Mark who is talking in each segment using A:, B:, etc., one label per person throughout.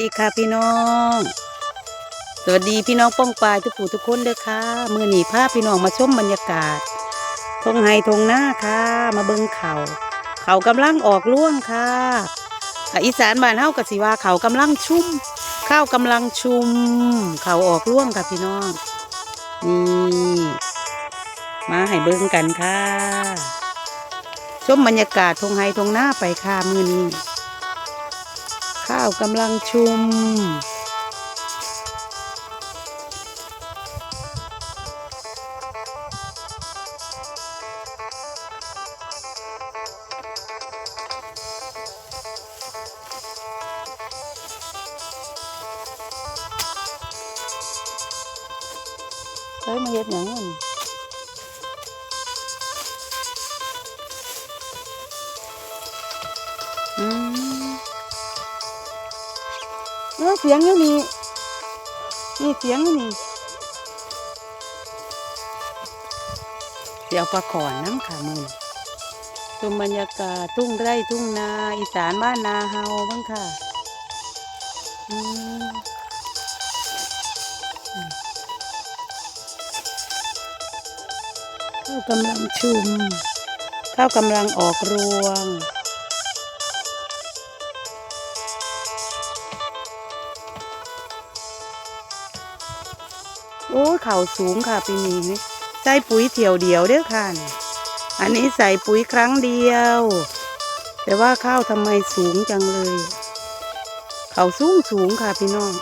A: ดีค่ะพี่น้อง สวัสดีพี่น้องป้องปลายทุกผู้ทุกคนเด้อค่ะ มือหนีผ้าพี่น้องมาชมบรรยากาศทงไฮทงหน้าค่ะ มาเบิ่งเขาเขากำลังออกร่วงค่ะอีสานบ้านเฮากับสิว่าเขากำลังชุ่ม ข้าวกำลังชุม เขาออกร่วงค่ะพี่น้องนี่มาให้เบิ่งกันค่ะ ชมบรรยากาศทงไฮทงหน้าไปค่ะมือนี้ ข้าวกำลังชุม เฮ้ยมาเฮ็ดหยังนั่นอืม เออเสียงอยู่นี่นี่เสียงอยู่นี่เดี๋ยวปลาขอนน้ำขามือชมบรรยากาศทุ่งไร่ทุ่งนา อีสานบ้านนาเฮาบ้างค่ะข้าวกำลังชุมข้าวกำลังออกรวง โอ้ยเข่าสูงค่ะปีนี้นี่ใส่ปุ๋ยเถี่ยวเดียวเด้อค่ะนี่อันนี้ใส่ปุ๋ยครั้งเดียว แต่ว่าข้าวทำไมสูงจังเลย เขาสูงสูงค่ะพี่น้อง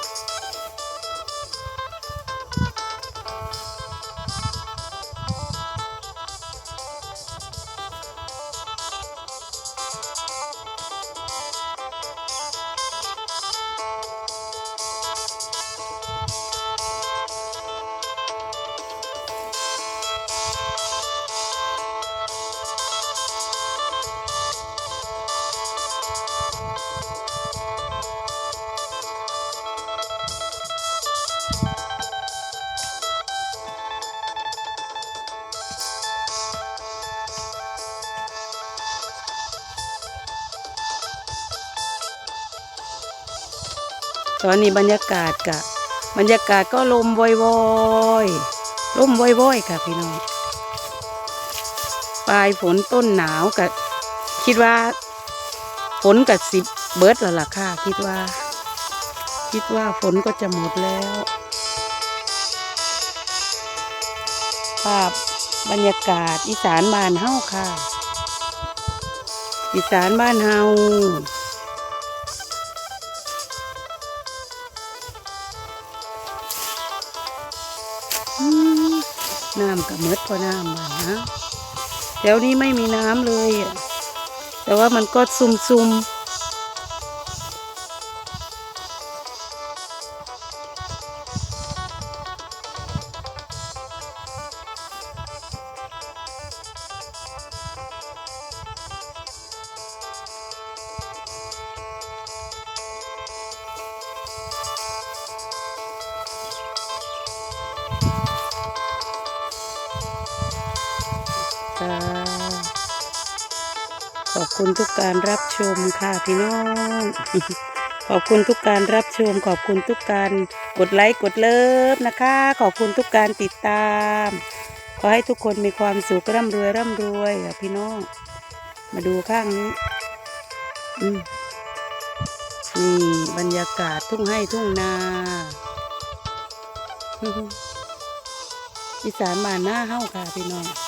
A: ตอนนี้บรรยากาศกะ บรรยากาศก็ลมวอยวอยลมวอยวอยค่ะพี่น้องปลายฝนต้นหนาวกะคิดว่าฝนกับสิบเบิร์ดแล้วล่ะค่ะ คิดว่า คิดว่าฝนก็จะหมดแล้วภาพบรรยากาศอีสานบ้านเฮาค่ะ อีสานบ้านเฮา น้ำกับมดพอน้ำมานะแถวนี้ไม่มีน้ำเลย แต่ว่ามันก็ซุมซุ มค่ะขอบคุณทุกการรับชมค่ะพี่น้อง ขอบคุณทุกการรับชม ขอบคุณทุกการกดไลค์กดเลิฟนะคะ ขอบคุณทุกการติดตาม ขอให้ทุกคนมีความสุขร่ำรวยร่ำรวยค่ะพี่น้อง มาดูข้างนี้นี่บรรยากาศทุ่งให้ทุ่งนาอีสานบ้าหน้าเฮ้าค่ะพี่น้อง